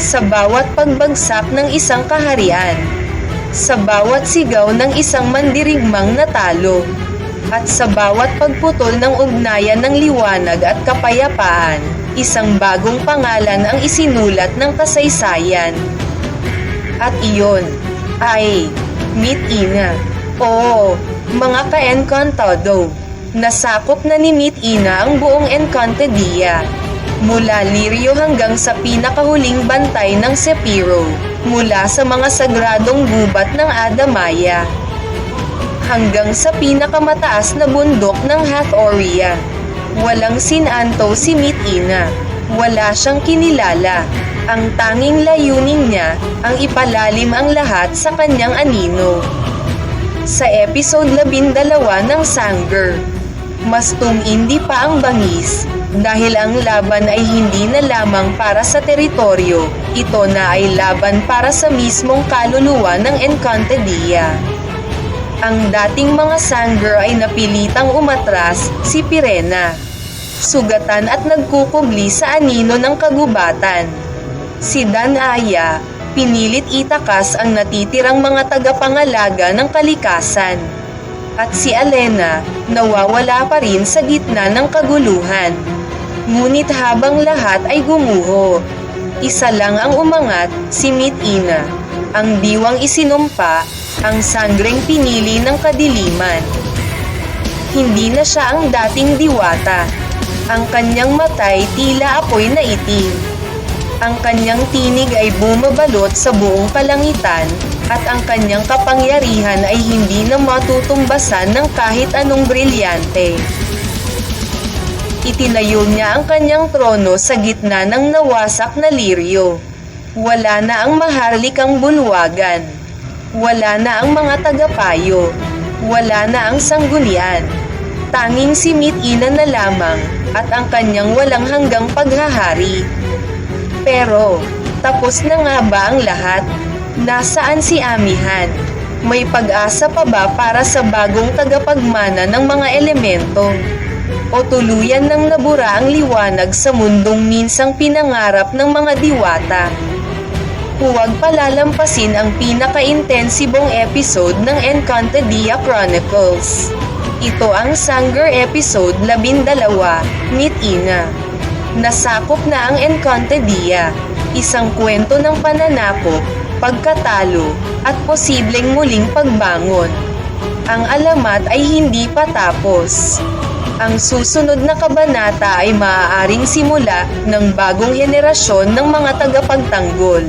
Sa bawat pagbagsak ng isang kaharian, sa bawat sigaw ng isang mandirigmang natalo, at sa bawat pagputol ng ugnayan ng liwanag at kapayapaan, isang bagong pangalan ang isinulat ng kasaysayan. At iyon ay Meet Ina. Oo, mga ka-Encantado. Nasakop na ni Meet Ina ang buong Encantadia. Mula Lirio hanggang sa pinakahuling bantay ng Sepiro. Mula sa mga sagradong gubat ng Adamaya. Hanggang sa pinakamataas na bundok ng Hathoria. Walang sinanto si Meet Ina. Wala siyang kinilala. Ang tanging layunin niya ang ipalalim ang lahat sa kanyang anino. Sa episode 12 ng Sanger, mas tumindi pa ang bangis dahil ang laban ay hindi na lamang para sa teritoryo, ito na ay laban para sa mismong kaluluwa ng Encantadia. Ang dating mga Sanger ay napilitang umatras si Pirena. Sugatan at nagkukubli sa anino ng kagubatan. Si Danaya, pinilit itakas ang natitirang mga tagapangalaga ng kalikasan. At si Alena, nawawala pa rin sa gitna ng kaguluhan. Ngunit habang lahat ay gumuho, isa lang ang umangat, si Mitina. Ang diwang isinumpa, ang sangreng pinili ng kadiliman. Hindi na siya ang dating diwata. Ang kanyang matay tila apoy na itim. Ang kanyang tinig ay bumabalot sa buong kalangitan at ang kanyang kapangyarihan ay hindi na matutumbasan ng kahit anong brilyante. Itinayo niya ang kanyang trono sa gitna ng nawasak na liryo. Wala na ang maharlikang bulwagan. Wala na ang mga tagapayo. Wala na ang sanggunian. Tanging si Ina na lamang at ang kanyang walang hanggang paghahari. Pero, tapos na nga ba ang lahat? Nasaan si Amihan? May pag-asa pa ba para sa bagong tagapagmana ng mga elemento? O tuluyan ng nabura ang liwanag sa mundong minsang pinangarap ng mga diwata? Huwag palalampasin ang pinaka-intensibong episode ng Encantadia Chronicles. Ito ang Sanger episode 12, Meet Ina. Nasakop na ang Encantadia, isang kwento ng pananakop, pagkatalo, at posibleng muling pagbangon. Ang alamat ay hindi pa tapos. Ang susunod na kabanata ay maaaring simula ng bagong henerasyon ng mga tagapagtanggol.